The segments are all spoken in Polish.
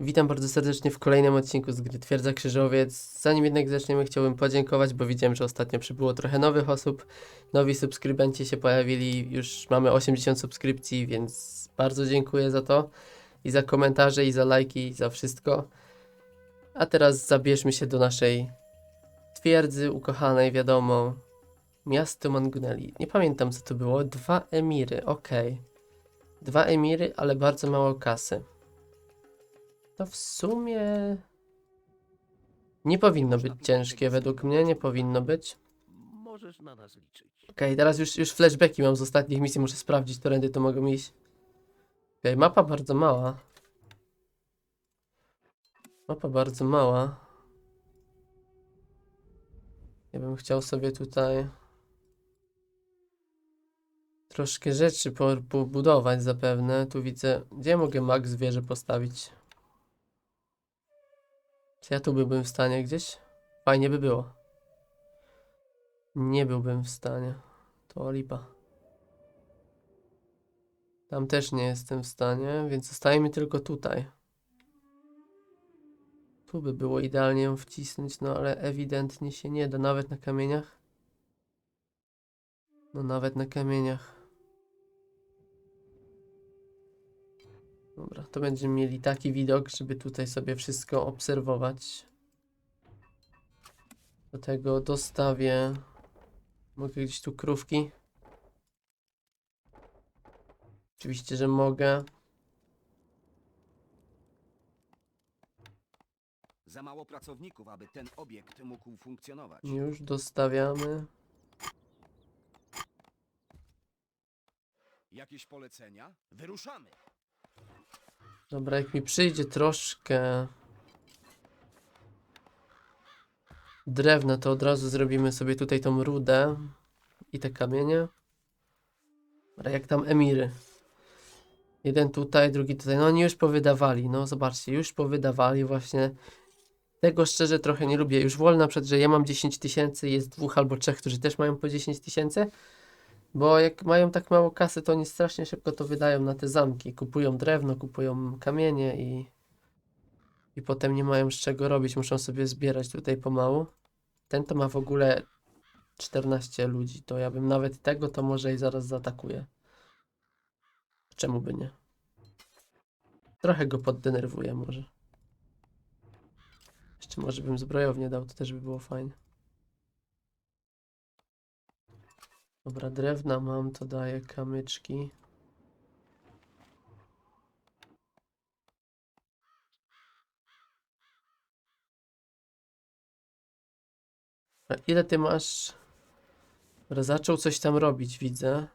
Witam bardzo serdecznie w kolejnym odcinku z gry Twierdza Krzyżowiec. Zanim jednak zaczniemy, chciałbym podziękować, bo widziałem, że ostatnio przybyło trochę nowych osób. Nowi subskrybenci się pojawili, już mamy 80 subskrypcji, więc bardzo dziękuję za to. I za komentarze, i za lajki, i za wszystko. A teraz zabierzmy się do naszej twierdzy ukochanej, wiadomo. Miasto Manguneli. Nie pamiętam co to było. Dwa emiry, okej. Dwa emiry, ale bardzo mało kasy. To w sumie nie powinno być ciężkie według mnie, nie powinno być. Możesz na nas liczyć. Okej, teraz już, już flashbacki mam z ostatnich misji, muszę sprawdzić, którędy to mogą iść. Okej, mapa bardzo mała. Mapa bardzo mała. Ja bym chciał sobie tutaj troszkę rzeczy po- pobudować zapewne. Tu widzę, gdzie mogę max wieżę postawić? Czy ja tu byłbym w stanie gdzieś? Fajnie by było. Nie byłbym w stanie. To lipa. Tam też nie jestem w stanie, więc zostaje mi tylko tutaj. Tu by było idealnie ją wcisnąć, no ale ewidentnie się nie da, nawet na kamieniach. No nawet na kamieniach. Dobra, to będziemy mieli taki widok, żeby tutaj sobie wszystko obserwować. Do tego dostawię. Mogę gdzieś tu krówki? Oczywiście, że mogę. Za mało pracowników, aby ten obiekt mógł funkcjonować. Już dostawiamy. Jakieś polecenia? Wyruszamy! Dobra, jak mi przyjdzie troszkę drewna, to od razu zrobimy sobie tutaj tą rudę i te kamienie. Dobra, jak tam emiry. Jeden tutaj, drugi tutaj. No oni już powydawali, no zobaczcie, już powydawali właśnie. Tego szczerze trochę nie lubię. Już wolę na przykład, że ja mam 10 tysięcy, jest dwóch albo trzech, którzy też mają po 10 tysięcy. Bo jak mają tak mało kasy, to oni strasznie szybko to wydają na te zamki. Kupują drewno, kupują kamienie i, i potem nie mają z czego robić. Muszą sobie zbierać tutaj pomału. Ten to ma w ogóle 14 ludzi. To ja bym nawet tego to może i zaraz zaatakuję. Czemu by nie? Trochę go poddenerwuję może. Jeszcze może bym zbrojownię dał, to też by było fajnie. Dobra, drewna mam, to daję kamyczki. A ile ty masz? Dobra, zaczął coś tam robić, widzę.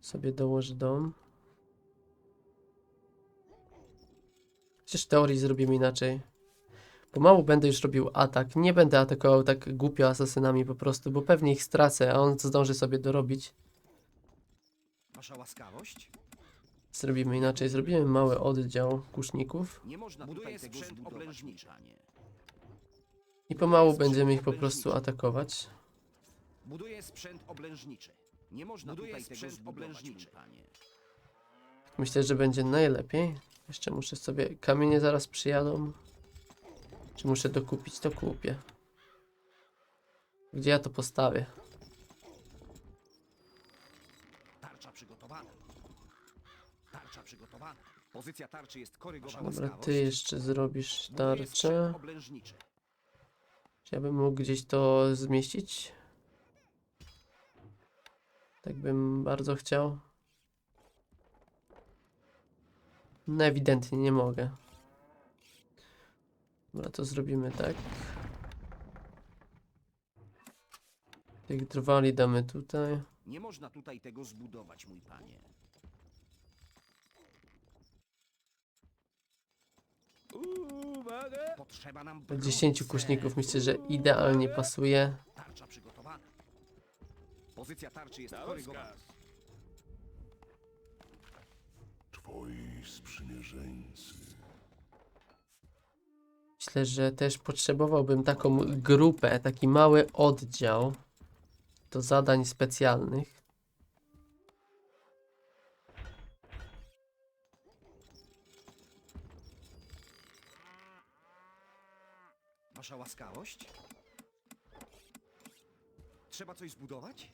Sobie dołożę dom. Przecież teorii zrobimy inaczej. Pomału będę już robił atak. Nie będę atakował tak głupio asasynami po prostu, bo pewnie ich stracę, a on zdąży sobie dorobić. Wasza łaskawość? Zrobimy inaczej. Zrobimy mały oddział kuszników Nie można Buduję sprzęt oblężniczy. i pomału będziemy ich po prostu atakować. Buduję sprzęt oblężniczy. Nie można Buduję tutaj sprzęt tego oblężniczy. Panie. Myślę, że będzie najlepiej. Jeszcze muszę sobie... Kamienie zaraz przyjadą. Czy muszę dokupić? To kupię. Gdzie ja to postawię? Tarcza przygotowana. Tarcza przygotowana. Pozycja tarczy jest korygowana. Dobra, ty jeszcze zrobisz tarczę. Czy ja bym mógł gdzieś to zmieścić? Tak bym bardzo chciał. No ewidentnie nie mogę. Dobra, to zrobimy tak. Tych drwali damy tutaj. Nie można tutaj tego zbudować, mój panie. Potrzeba nam 10 wkrótce. kuszników myślę, że idealnie pasuje. Tarcza przygotowana. Pozycja tarczy jest korygowana. Twoi sprzymierzeńcy myślę, że też potrzebowałbym taką grupę, taki mały oddział do zadań specjalnych. Wasza łaskawość? Trzeba coś zbudować?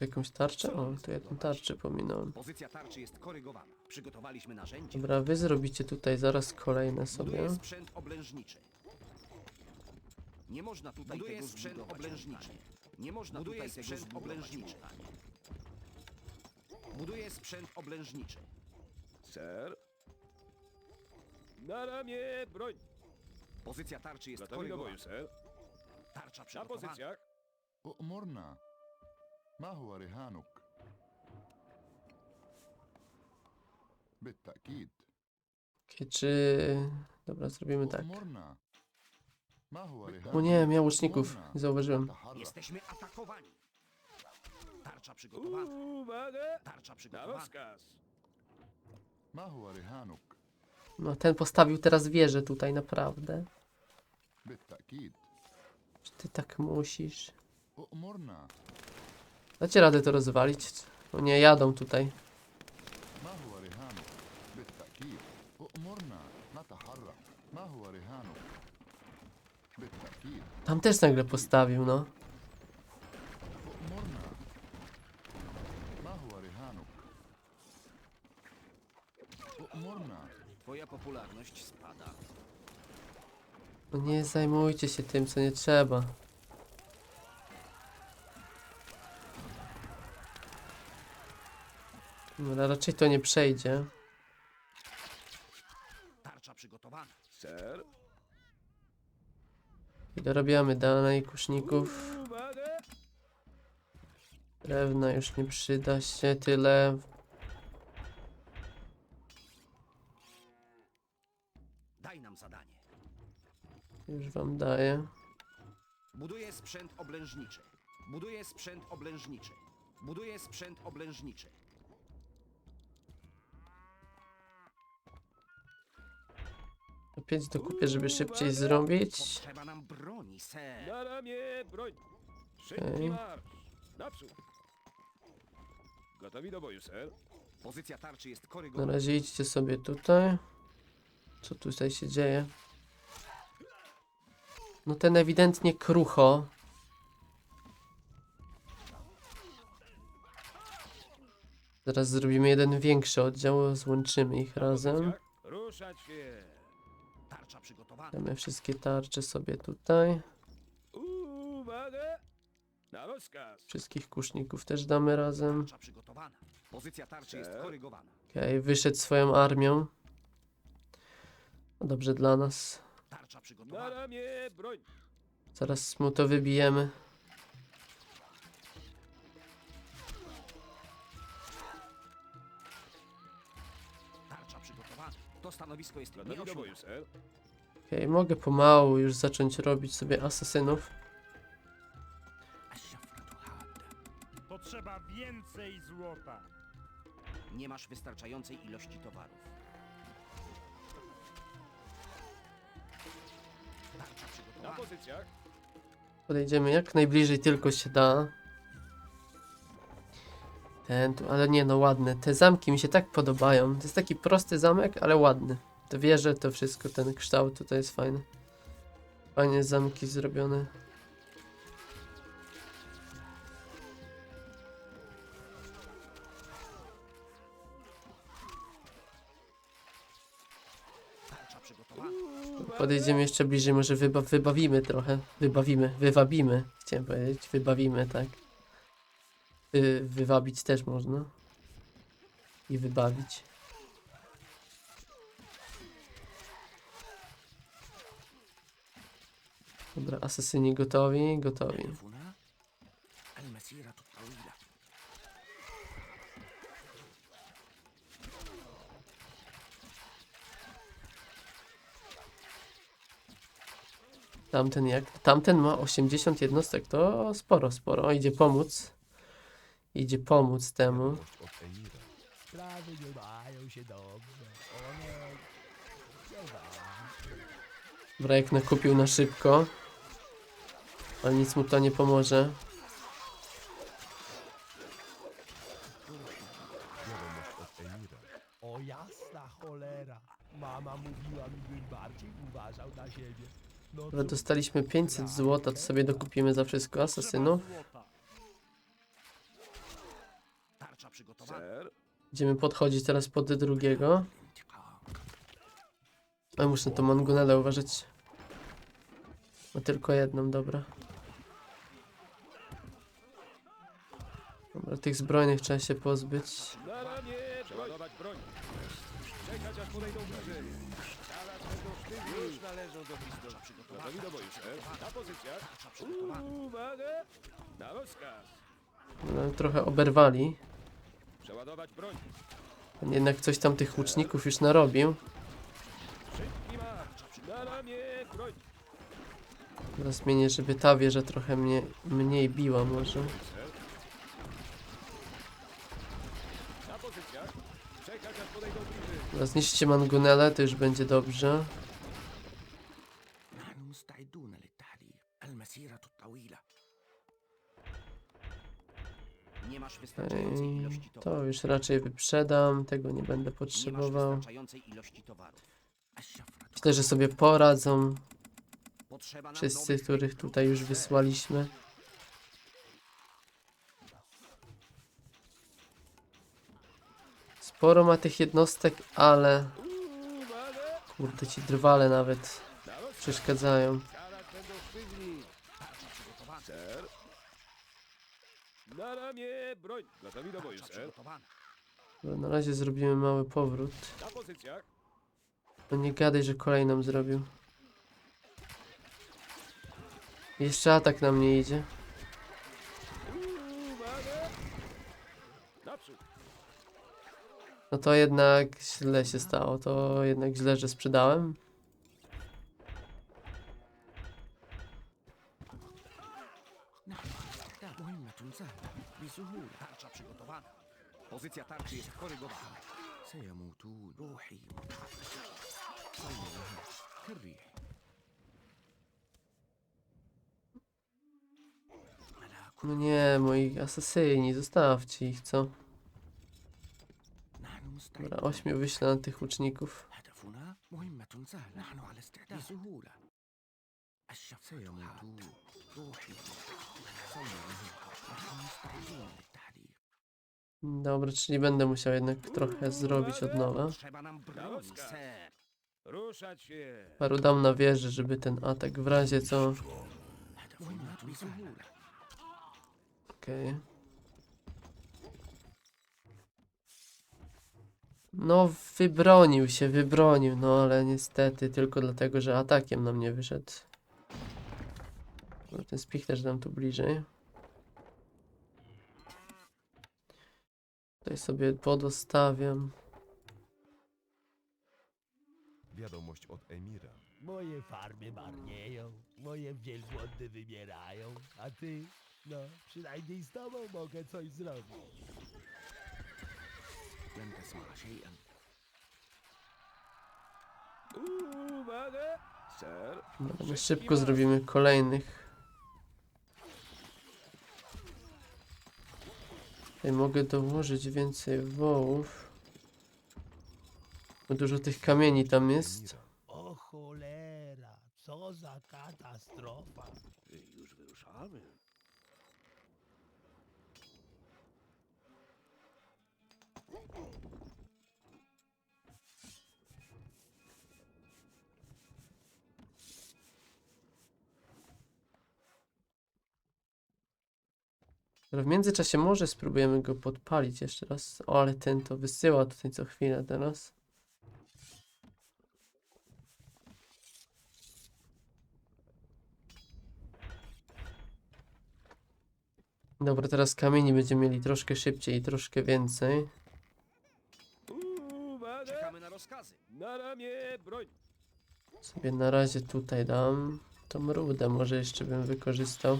Jakąś tarczę? O, to ja tą tarczę pominąłem. Pozycja tarczy jest korygowana. Przygotowaliśmy narzędzie. Dobra, wy zrobicie tutaj zaraz kolejne sobie. Sprzęt oblężniczy. Nie można tutaj Buduje tego sprzęt oblężniczy. Nie można Buduje tutaj sprzęt tego oblężniczy. oblężniczy. Buduje sprzęt oblężniczy. Ser? Na ramię broń! Pozycja tarczy jest Gotowi do boju, korygowana. ser. Tarcza Na przygotowana. pozycjach! O, morna. ما هو رهانك؟ بالتأكيد Okej, czy... Dobra, zrobimy tak. أؤمرنا ما هو رهانك؟ O nie, miał łuczników. Nie zauważyłem. تحرك Jesteśmy atakowani. Tarcza przygotowana. Uwaga! Tarcza Na przygotowana. rozkaz. ما هو رهانك؟ No, ten postawił teraz wieżę tutaj, naprawdę. بالتأكيد Czy ty tak musisz? أؤمرنا Dacie radę to rozwalić? Bo nie jadą tutaj. Tam też nagle postawił, no. Twoja popularność spada. No nie zajmujcie się tym, co nie trzeba. Dobra, raczej to nie przejdzie. Tarcza przygotowana. Ser. I dorabiamy dalej kuszników. Drewna już nie przyda się tyle. Daj nam zadanie. Już wam daję. Buduję sprzęt oblężniczy. Buduję sprzęt oblężniczy. Buduję sprzęt oblężniczy. To Pięć dokupię, żeby szybciej zrobić. Potrzeba nam broni, ser. Na ramię, broń. Szybki Okej. marsz. Naprzód. Gotowi do boju, ser. Pozycja tarczy jest Na korygowana. razie idźcie sobie tutaj. Co tutaj się dzieje? No ten ewidentnie krucho. Zaraz zrobimy jeden większy oddział, złączymy ich razem. Ruszać się. Tarcza przygotowana. Damy wszystkie tarcze sobie tutaj. Uwaga! Na rozkaz. Wszystkich kuszników też damy razem. Tarcza przygotowana. Pozycja tarczy jest Ser. korygowana. Okej, wyszedł swoją armią. No dobrze dla nas. Tarcza Na przygotowana. ramię, broń. Zaraz mu to wybijemy. To stanowisko jest nieosiągalne. Okej, mogę pomału już zacząć robić sobie asesynów. Potrzeba więcej złota. Nie masz wystarczającej ilości towarów. Tarcza Na przygotowana. pozycjach. Podejdziemy jak najbliżej tylko się da. Tu, ale nie no ładne. Te zamki mi się tak podobają. To jest taki prosty zamek, ale ładny. Te wieże, to wszystko, ten kształt tutaj jest fajny. Fajnie zamki zrobione. Podejdziemy jeszcze bliżej, może wyba wybawimy trochę. Wybawimy, wywabimy. Chciałem powiedzieć, wybawimy, tak. Wy, wywabić też można. I wybawić. Dobra, asesyni gotowi, gotowi. Tamten jak? Tamten ma 80 jednostek, to sporo, sporo. Idzie pomóc. Idzie pomóc temu. Sprawy nie mają się dobrze. One nie ma. Brajek nakupił na szybko. Ale nic mu to nie pomoże. O jasna cholera. Mama mówiła mi, bym bardziej uważał na siebie. No Dobra, dostaliśmy 500 złota, to sobie dokupimy za wszystko asasynów. Ser? Będziemy podchodzić teraz pod drugiego. Ale muszę na tą mangonelę uważać. Ma tylko jedną, dobra. Dobra, tych zbrojnych trzeba się pozbyć. Na ramię! Przeładować broń. Czekać aż podejdą bliżej. Strzelać będą sztywni. Już należą do pistolów. Gotowi do boju, ser. Na pozycjach. Uwaga! Na rozkaz. No, trochę oberwali. Przeładować broń. On jednak coś tam tych łuczników już narobił. Szybki marsz. Na ramię! Broń. Teraz zmienię, żeby ta wieża trochę mnie, mniej biła może. Na pozycjach. Czekać aż podejdą bliżej. Teraz zniszczcie mangonelę, to już będzie dobrze. wystarczającej ilości towaru. To już raczej wyprzedam, tego nie będę potrzebował. wystarczającej ilości towaru. Myślę, że sobie poradzą wszyscy, których tutaj już wysłaliśmy. Sporo ma tych jednostek, ale kurde ci drwale nawet przeszkadzają. Na ramię! Broń. Gotowi do boju, przygotowana. Dobra, na razie zrobimy mały powrót. Na pozycjach. No nie gadaj, że kolej nam zrobił. Jeszcze atak na mnie idzie. Uwaga! Naprzód. No to jednak źle się stało. To jednak źle, że sprzedałem. بسهولة tarcza przygotowana. Pozycja tarczy jest korygowana. سيموتون روحي متعفشة صلي لها كالريح ملاك No nie, moi asasyni, zostawcie ich, co? نحن Dobra, مستعدون ośmiu wyślę na tych łuczników. هدفنا مهمة سهلة نحن على استعداد بسهولة الشفق سيموتون روحي صلي لها نحن مستعدون للتحرير Dobra, czyli będę musiał jednak trochę zrobić od nowa. Paru dam na wieży, żeby ten atak w razie co... Okej. Okay. No, wybronił się, wybronił, no ale niestety tylko dlatego, że atakiem na mnie wyszedł. Ten spich też dam tu bliżej. Tutaj sobie podostawiam. Wiadomość od Emira. Moje farmy marnieją, moje wielbłądy wymierają, a ty, no, przynajmniej z tobą mogę coś zrobić. لن تسمع شيئا Uwaga! Ser. Dobra, my szybko zrobimy kolejnych. mogę dołożyć więcej wołów. Bo dużo tych kamieni tam jest. O cholera, co za katastrofa. Już wyruszamy. Ale w międzyczasie może spróbujemy go podpalić jeszcze raz. O, ale ten to wysyła tutaj co chwilę teraz. Dobra, teraz kamieni będziemy mieli troszkę szybciej i troszkę więcej. Czekamy na rozkazy. Na ramię! Broń. Sobie na razie tutaj dam. Tą rudę może jeszcze bym wykorzystał.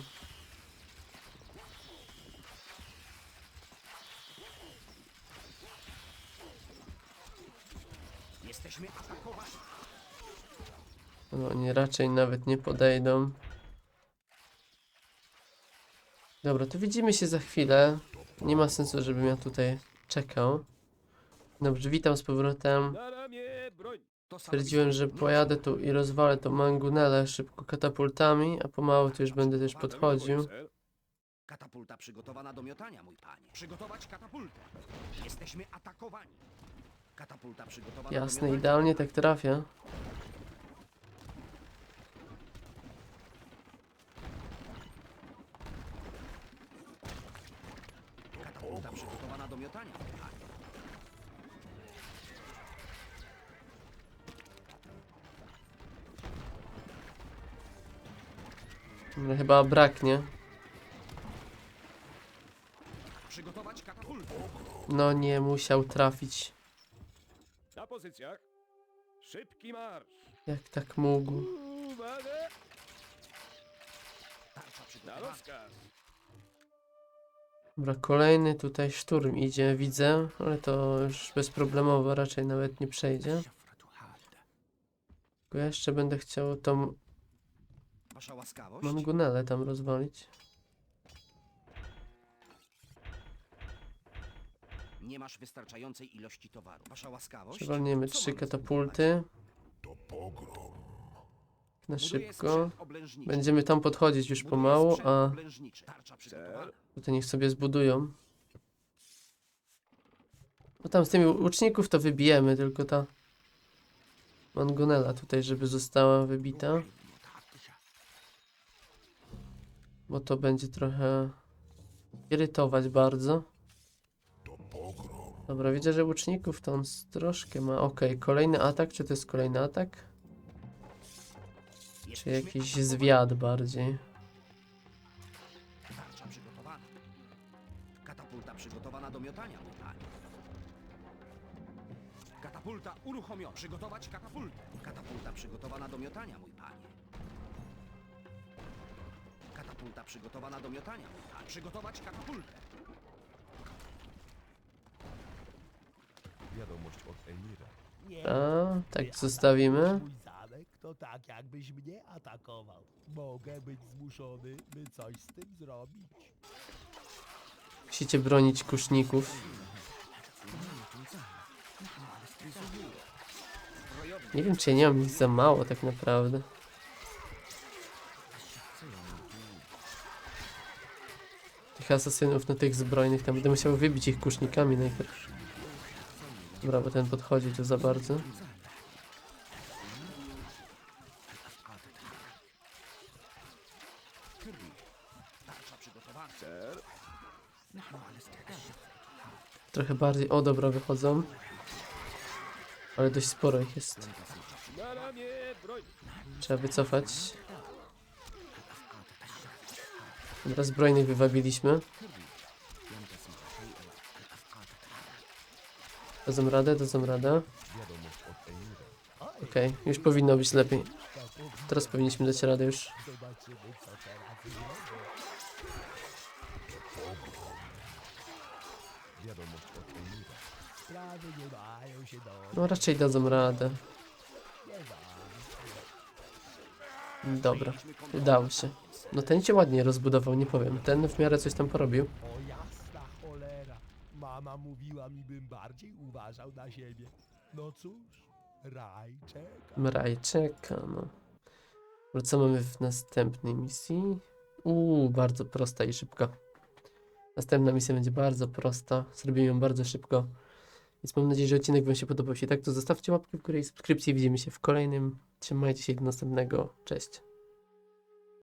Jesteśmy atakowani. No, oni raczej nawet nie podejdą. Dobra, to widzimy się za chwilę. Nie ma sensu, żebym ja tutaj czekał. Dobrze, witam z powrotem. Stwierdziłem, że pojadę tu i rozwalę tą mangunelę szybko katapultami, a pomału tu już będę też podchodził. Katapulta przygotowana do miotania, mój panie. Przygotować katapultę. Jesteśmy atakowani. Katapulta przygotowana Jasne, idealnie tak trafia. Katapulta przygotowana do miotania. No, Chyba braknie. Przygotować katapultę. No nie, musiał trafić. Na pozycjach. Szybki marsz. Jak tak mógł? Uwaga! Tarcza Na przygotowana. rozkaz. Dobra, kolejny tutaj szturm idzie, widzę, ale to już bezproblemowo raczej nawet nie przejdzie. Tylko ja jeszcze będę chciał tą Wasza łaskawość? mangunelę tam rozwalić. Nie masz wystarczającej ilości towaru. Wasza łaskawość? Przewalniemy Co trzy mamy z tym katapulty. Na szybko. Będziemy tam podchodzić już pomału, a tutaj niech sobie zbudują. No tam z tymi łuczników to wybijemy, tylko ta mangonela tutaj, żeby została wybita. Bo to będzie trochę irytować bardzo. Dobra, widzę, że łuczników to on troszkę ma. Okej, kolejny atak, czy to jest kolejny atak? Czy jakiś zwiad bardziej? Tarcza przygotowana. Katapulta przygotowana do miotania, mój panie. Katapulta uruchomiona. Przygotować katapultę. Katapulta przygotowana do miotania, mój panie. Katapulta przygotowana do miotania, mój panie. Przygotować katapultę. Wiadomość od Emira. Nie, A, tak zostawimy. Zamek to tak jakbyś mnie atakował. Mogę być zmuszony, by coś z tym zrobić. Musicie bronić kuszników. Nie wiem, czy ja nie mam ich za mało tak naprawdę. Tych asasynów, no tych zbrojnych, tam będę musiał wybić ich kusznikami najpierw. Dobra, bo ten podchodzi tu za bardzo. Tarcza przygotowana. Ser. Trochę bardziej, o dobra, wychodzą. Ale dość sporo ich jest. Trzeba wycofać. Dobra, zbrojnych wywabiliśmy. Dadzą radę, dadzą radę. Okej, już powinno być lepiej. Teraz powinniśmy dać radę już. Zobaczymy, co teraz zrobię. Wiadomość od Emira. Sprawy nie mają się do... No raczej dadzą radę. Dobra, udało się. No ten się ładnie rozbudował, nie powiem. Ten w miarę coś tam porobił. O jasna cholera. Mama mówiła mi, bym bardziej uważał na siebie. No cóż, raj czeka. Mraj czeka, no. Dobra, Co mamy w następnej misji? Uuu, bardzo prosta i szybka. Następna misja będzie bardzo prosta. Zrobimy ją bardzo szybko. Więc mam nadzieję, że odcinek Wam się podobał. Jeśli tak, to zostawcie łapkę w górę i subskrypcję. Widzimy się w kolejnym. Trzymajcie się do następnego. Cześć.